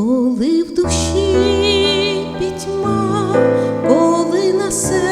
коли в душі пітьма, коли на серце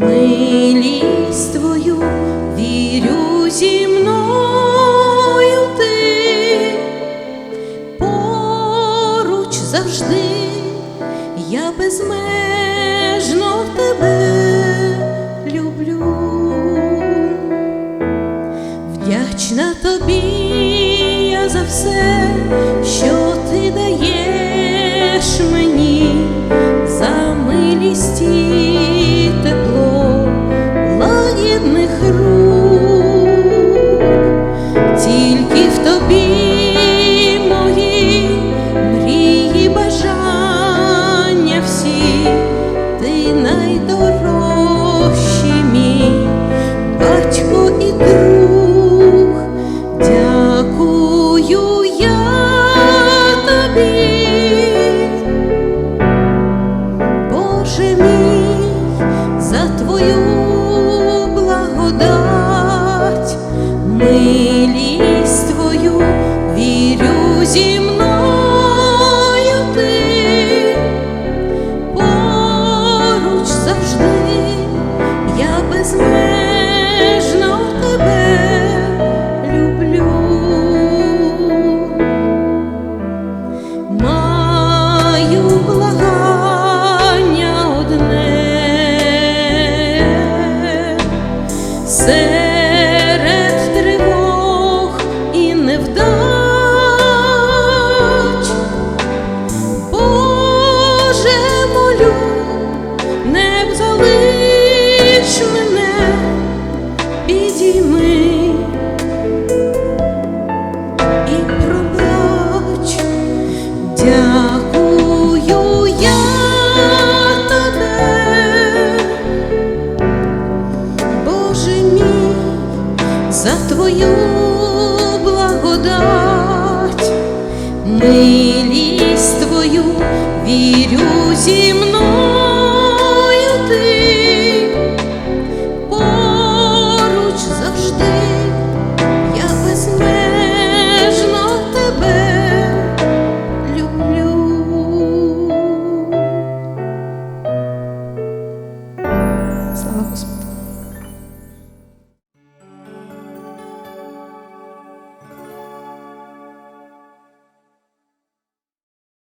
милість твою вірю зі мною ти поруч завжди, я безмежно в тебе люблю. Вдячна тобі я за все, що милість твою вірю зі мною ти поруч завжди, я безмежно тебе люблю. Маю благання одне дякую я тебе, мій, за твою благодать, милість твою вірю зі мною